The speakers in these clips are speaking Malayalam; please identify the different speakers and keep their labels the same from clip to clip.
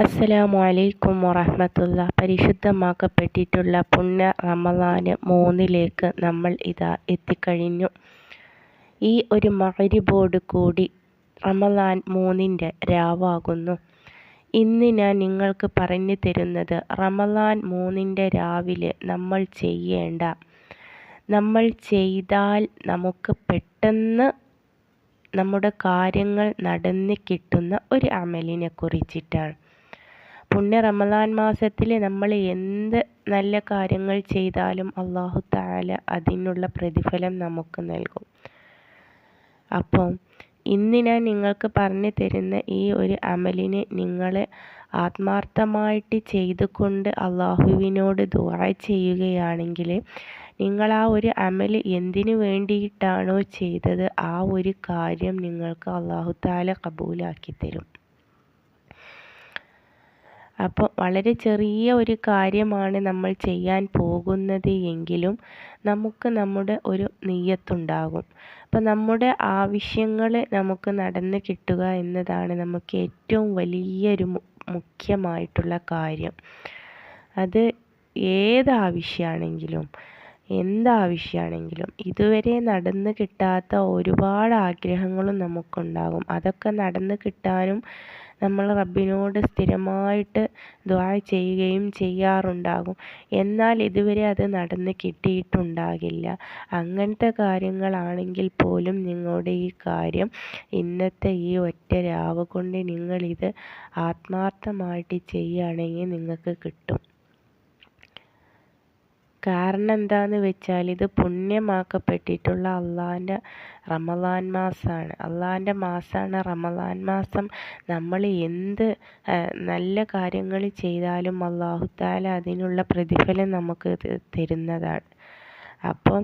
Speaker 1: അസ്സലാമു അലൈക്കും വറഹമത്തുള്ള. പരിശുദ്ധമാക്കപ്പെട്ടിട്ടുള്ള പുണ്യ റമദാന് മൂന്നിലേക്ക് നമ്മൾ ഇതാ എത്തിക്കഴിഞ്ഞു. ഈ ഒരു മകരിബോട് കൂടി റമദാൻ മൂന്നിന്റെ രാവാകുന്നു. ഇന്ന് ഞാൻ നിങ്ങൾക്ക് പറഞ്ഞു തരുന്നത് റമദാൻ മൂന്നിന്റെ രാവിലെ നമ്മൾ ചെയ്യേണ്ട നമ്മൾ ചെയ്താൽ നമുക്ക് പെട്ടെന്ന് നമ്മുടെ കാര്യങ്ങൾ നടന്ന് കിട്ടുന്ന ഒരു അമലിനെ കുറിച്ചിട്ടാണ്. പുണ്യ റമദാൻ മാസത്തിൽ നമ്മൾ എന്ത് നല്ല കാര്യങ്ങൾ ചെയ്താലും അള്ളാഹു താല അതിനുള്ള പ്രതിഫലം നമുക്ക് നൽകും. അപ്പം ഇന്ന് ഞാൻ നിങ്ങൾക്ക് പറഞ്ഞു തരുന്ന ഈ ഒരു അമലിനെ നിങ്ങൾ ആത്മാർത്ഥമായിട്ട് ചെയ്തുകൊണ്ട് അള്ളാഹുവിനോട് ദുആ ചെയ്യുകയാണെങ്കിൽ നിങ്ങൾ ആ ഒരു അമൽ എന്തിനു വേണ്ടിയിട്ടാണോ ചെയ്തത് ആ ഒരു കാര്യം നിങ്ങൾക്ക് അള്ളാഹു താല കബൂലാക്കി തരും. അപ്പോൾ വളരെ ചെറിയ ഒരു കാര്യമാണ് നമ്മൾ ചെയ്യാൻ പോകുന്നത് എങ്കിലും നമുക്ക് നമ്മുടെ ഒരു നെയ്യത്തുണ്ടാകും. അപ്പം നമ്മുടെ ആവശ്യങ്ങൾ നമുക്ക് നടന്ന് കിട്ടുക എന്നതാണ് നമുക്ക് ഏറ്റവും വലിയൊരു മുഖ്യമായിട്ടുള്ള കാര്യം. അത് ഏതാവശ്യമാണെങ്കിലും എന്താവശ്യമാണെങ്കിലും ഇതുവരെ നടന്ന് കിട്ടാത്ത ഒരുപാട് ആഗ്രഹങ്ങളും നമുക്കുണ്ടാകും. അതൊക്കെ നടന്ന് കിട്ടാനും നമ്മൾ റബ്ബിനോട് സ്ഥിരമായിട്ട് ദ്വാ ചെയ്യുകയും ചെയ്യാറുണ്ടാകും. എന്നാൽ ഇതുവരെ അത് നടന്ന് കിട്ടിയിട്ടുണ്ടാകില്ല. അങ്ങനത്തെ കാര്യങ്ങളാണെങ്കിൽ പോലും നിങ്ങളുടെ ഈ കാര്യം ഇന്നത്തെ ഈ ഒറ്റ രാവ് കൊണ്ട് നിങ്ങളിത് ആത്മാർത്ഥമായിട്ട് ചെയ്യുകയാണെങ്കിൽ നിങ്ങൾക്ക് കിട്ടും. കാരണം എന്താന്ന് വെച്ചാൽ ഇത് പുണ്യമാക്കപ്പെട്ടിട്ടുള്ള അള്ളാന്റെ റമദാൻ മാസമാണ് അള്ളാന്റെ മാസമാണ് റമദാൻ മാസം. നമ്മൾ എന്ത് നല്ല കാര്യങ്ങൾ ചെയ്താലും അള്ളാഹുത്താല അതിനുള്ള പ്രതിഫലം നമുക്ക് തരുന്നതാണ്. അപ്പം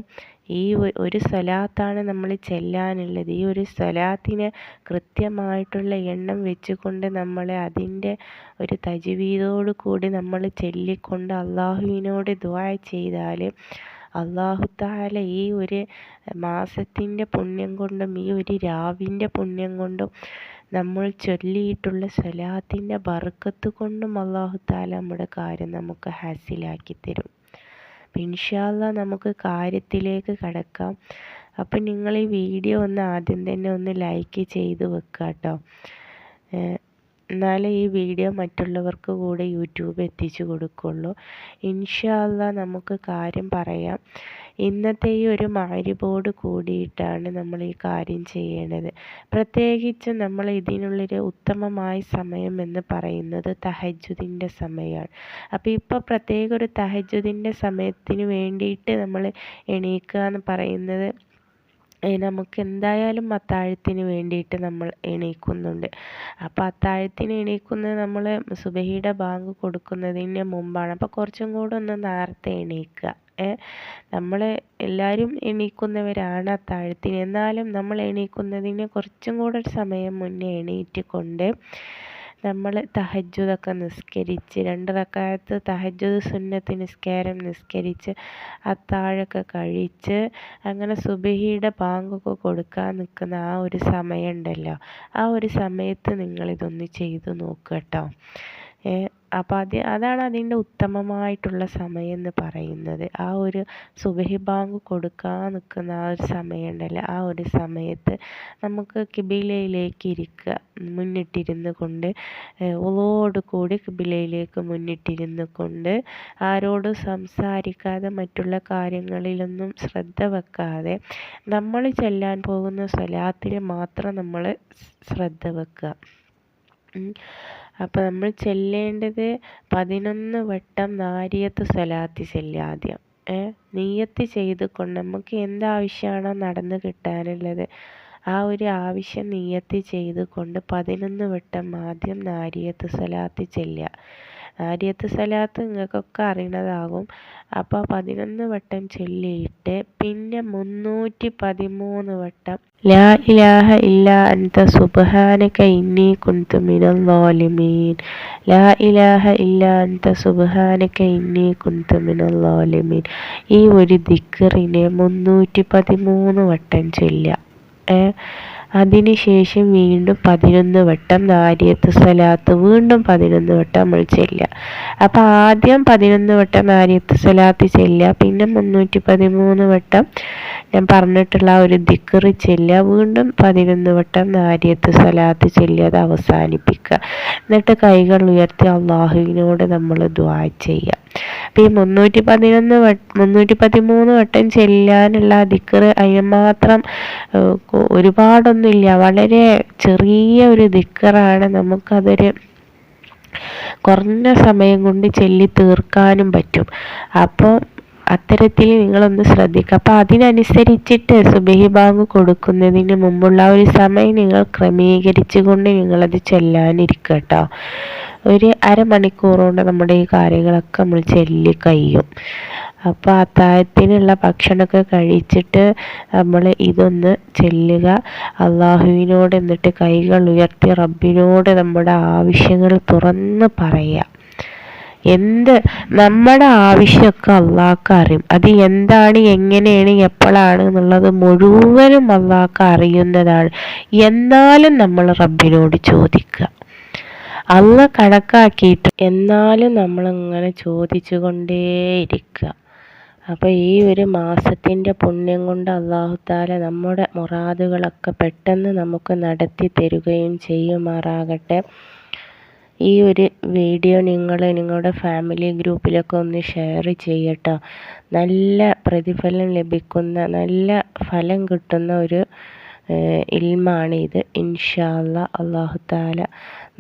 Speaker 1: ഈ ഒരു സ്വലാത്താണ് നമ്മൾ ചെല്ലാനുള്ളത്. ഈ ഒരു സ്വലാത്തിന് കൃത്യമായിട്ടുള്ള എണ്ണം വെച്ചുകൊണ്ട് നമ്മൾ അതിന്റെ ഒരു തജ്വീദോട് കൂടി നമ്മൾ ചൊല്ലിക്കൊണ്ട് അള്ളാഹുവിനോട് ദുആ ചെയ്താൽ അള്ളാഹു താല ഈ ഒരു മാസത്തിന്റെ പുണ്യം കൊണ്ടും ഈ ഒരു രാവിന്റെ പുണ്യം കൊണ്ടും നമ്മൾ ചൊല്ലിയിട്ടുള്ള സ്വലാത്തിന്റെ ബർക്കത്ത് കൊണ്ടും അള്ളാഹു താല നമ്മുടെ കാര്യം നമുക്ക് ഹാസിലാക്കി തരും. ഇൻഷാല്ല നമുക്ക് കാര്യത്തിലേക്ക് കടക്കാം. അപ്പം നിങ്ങൾ ഈ വീഡിയോ ഒന്ന് ആദ്യം തന്നെ ഒന്ന് ലൈക്ക് ചെയ്ത് വെക്കുക കേട്ടോ എന്നാലേ ഈ വീഡിയോ മറ്റുള്ളവർക്ക് കൂടെ യൂട്യൂബ് എത്തിച്ചു കൊടുക്കുള്ളൂ. ഇൻഷാല്ല നമുക്ക് കാര്യം പറയാം. ഇന്നത്തെ ഈ ഒരു മാരിബോട് കൂടിയിട്ടാണ് നമ്മൾ ഈ കാര്യം ചെയ്യേണ്ടത്. പ്രത്യേകിച്ച് നമ്മൾ ഇതിനുള്ളൊരു ഉത്തമമായ സമയം എന്ന് പറയുന്നത് തഹജുദിന്റെ സമയമാണ്. അപ്പോൾ ഇപ്പോൾ പ്രത്യേക ഒരു തഹജുദിന്റെ സമയത്തിന് വേണ്ടിയിട്ട് നമ്മൾ എണീക്കുക എന്ന് പറയുന്നത് നമുക്ക് എന്തായാലും അത്താഴത്തിന് വേണ്ടിയിട്ട് നമ്മൾ എണീക്കുന്നുണ്ട്. അപ്പോൾ അത്താഴത്തിന് എണീക്കുന്നത് നമ്മൾ സുബഹിയുടെ ബാങ്ക് കൊടുക്കുന്നതിന് മുമ്പാണ്. അപ്പോൾ കുറച്ചും കൂടെ ഒന്ന് നേരത്തെ എണീക്കുക നമ്മൾ എല്ലാവരും എണീക്കുന്നവരാണ് അത്താഴത്തിന്. എന്നാലും നമ്മൾ എണീക്കുന്നതിന് കുറച്ചും കൂടെ സമയം മുന്നേ എണീറ്റ് കൊണ്ട് നമ്മൾ തഹജ്ജുദൊക്കെ നിസ്കരിച്ച് രണ്ട് റക്കായത്ത് തഹജ്ജുദ് സുന്നത്ത് നിസ്കാരം നിസ്കരിച്ച് അത്താഴമൊക്കെ കഴിച്ച് അങ്ങനെ സുബഹിയുടെ ബാങ്കൊക്കെ കൊടുക്കാൻ നിൽക്കുന്ന ആ ഒരു സമയമുണ്ടല്ലോ. ആ ഒരു സമയത്ത് നിങ്ങളിതൊന്ന് ചെയ്ത് നോക്കുക കേട്ടോ. അപ്പോൾ അത് അതാണ് അതിന്റെ ഉത്തമമായിട്ടുള്ള സമയം എന്ന് പറയുന്നത്. ആ ഒരു സുബഹി ബാങ്ക് കൊടുക്കാൻ നിൽക്കുന്ന ആ ഒരു സമയമുണ്ടല്ലോ ആ ഒരു സമയത്ത് നമുക്ക് കിബിലയിലേക്ക് ഇരിക്കുക മുന്നിട്ടിരുന്ന് കൊണ്ട് ഉളോട് കൂടി കിബിലയിലേക്ക് മുന്നിട്ടിരുന്ന് കൊണ്ട് ആരോടും സംസാരിക്കാതെ മറ്റുള്ള കാര്യങ്ങളിലൊന്നും ശ്രദ്ധ വെക്കാതെ നമ്മൾ ചെല്ലാൻ പോകുന്ന സ്വലാത്തിൽ മാത്രം നമ്മൾ ശ്രദ്ധ വെക്കുക അപ്പോൾ നമ്മൾ ചെല്ലേണ്ടത് പതിനൊന്ന് വട്ടം നാരിയത്ത് സ്വലാത്ത് ചെല്ലുക ആദ്യം. നീയത്ത് ചെയ്തുകൊണ്ട് നമുക്ക് എന്താവശ്യമാണോ നടന്ന് കിട്ടാനുള്ളത്. ആ ഒരു ആവശ്യം നീയത്ത് ചെയ്തുകൊണ്ട് പതിനൊന്ന് വട്ടം ആദ്യം നാരിയത്ത് സലാത്ത് ചെല്ലുക. നാരിയത്ത് സലാത്ത് നിങ്ങൾക്കൊക്കെ അറിയണതാകും അപ്പോൾ പതിനൊന്ന് വട്ടം ചൊല്ലിയിട്ട് പിന്നെ മുന്നൂറ്റി പതിമൂന്ന് വട്ടം ലാ ഇലാഹ ഇല്ല അൻത സുബ്ഹാനക ഇന്നി കുന്തു മിനൽ ളാലിമീൻ ലാ ഇലാഹ ഇല്ല അൻത സുബ്ഹാനക ഇന്നി കുന്തു മിനൽ ളാലിമീൻ ഈ ഒരു ദിക്റിനെ മുന്നൂറ്റി പതിമൂന്ന് വട്ടം ചൊല്ലുക. é. അതിനുശേഷം വീണ്ടും പതിനൊന്ന് വട്ടം നാരിയത്ത് സ്വലാത്ത് വീണ്ടും പതിനൊന്ന് വട്ടം നമ്മൾ ചെല്ലുക. അപ്പോൾ ആദ്യം പതിനൊന്ന് വട്ടം നാരിയത്ത് സ്വലാത്ത് ചെല്ലുക പിന്നെ മുന്നൂറ്റി പതിമൂന്ന് വട്ടം ഞാൻ പറഞ്ഞിട്ടുള്ള ആ ഒരു ദിക്കറ് ചെല്ലുക വീണ്ടും പതിനൊന്ന് വട്ടം നാരിയത്ത് സ്വലാത്ത് ചെല്ലുക അത് അവസാനിപ്പിക്കുക. എന്നിട്ട് കൈകൾ ഉയർത്തി അള്ളാഹുവിനോട് നമ്മൾ ദ്വാ ചെയ്യുക. അപ്പം ഈ മുന്നൂറ്റി പതിനൊന്ന് മുന്നൂറ്റി പതിമൂന്ന് വട്ടം ചെല്ലാനുള്ള ദിക്കറ് അതിന് മാത്രം ഒരുപാടൊന്നുമില്ല വളരെ ചെറിയ ഒരു ദിക്കറാണ് നമുക്കതൊരു കുറഞ്ഞ സമയം കൊണ്ട് ചൊല്ലി തീർക്കാനും പറ്റും. അപ്പോൾ അത്തരത്തിൽ നിങ്ങളൊന്ന് ശ്രദ്ധിക്കുക അപ്പോൾ അതിനനുസരിച്ചിട്ട് സുബഹി ബാങ്ക് കൊടുക്കുന്നതിന് മുമ്പുള്ള ഒരു സമയം നിങ്ങൾ ക്രമീകരിച്ചുകൊണ്ട് നിങ്ങളത് ചെല്ലാനിരിക്കുക കേട്ടോ ഒരു അരമണിക്കൂർ കൊണ്ട് നമ്മുടെ ഈ കാര്യങ്ങളൊക്കെ നമ്മൾ ചൊല്ലി കഴിയും അപ്പോൾ അത്താഴത്തിനുള്ള ഭക്ഷണമൊക്കെ കഴിച്ചിട്ട് നമ്മൾ ഇതൊന്ന് ചെല്ലുക. അള്ളാഹുവിനോട് എന്നിട്ട് കൈകൾ ഉയർത്തി റബ്ബിനോട് നമ്മുടെ ആവശ്യങ്ങൾ തുറന്ന് പറയുക. എന്ത് നമ്മുടെ ആവശ്യമൊക്കെ അള്ളാഹ്ക്ക് അറിയും. അത് എന്താണ് എങ്ങനെയാണ് എപ്പോഴാണ് എന്നുള്ളത് മുഴുവനും അള്ളാഹ്ക്ക് അറിയുന്നതാണ്. എന്നാലും നമ്മൾ റബ്ബിനോട് ചോദിക്കുക. അള്ള കണക്കാക്കിയിട്ട് എന്നാലും നമ്മളിങ്ങനെ ചോദിച്ചു കൊണ്ടേയിരിക്കുക അപ്പോൾ ഈ ഒരു മാസത്തിന്റെ പുണ്യം കൊണ്ട് അള്ളാഹുത്താല നമ്മുടെ മുറാദുകളൊക്കെ പെട്ടെന്ന് നമുക്ക് നടത്തി തരുകയും ചെയ്യുമാറാകട്ടെ. ഈ ഒരു വീഡിയോ നിങ്ങൾ നിങ്ങളുടെ ഫാമിലി ഗ്രൂപ്പിലൊക്കെ ഒന്ന് ഷെയർ ചെയ്യട്ടോ. നല്ല പ്രതിഫലം ലഭിക്കുന്ന നല്ല ഫലം കിട്ടുന്ന ഒരു ഇൽമാണ് ഇത് ഇൻഷാല്ല അള്ളാഹു താല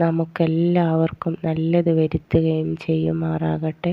Speaker 1: നമുക്കെല്ലാവർക്കും നല്ലത് വരുത്തുകയും ചെയ്യുമാറാകട്ടെ.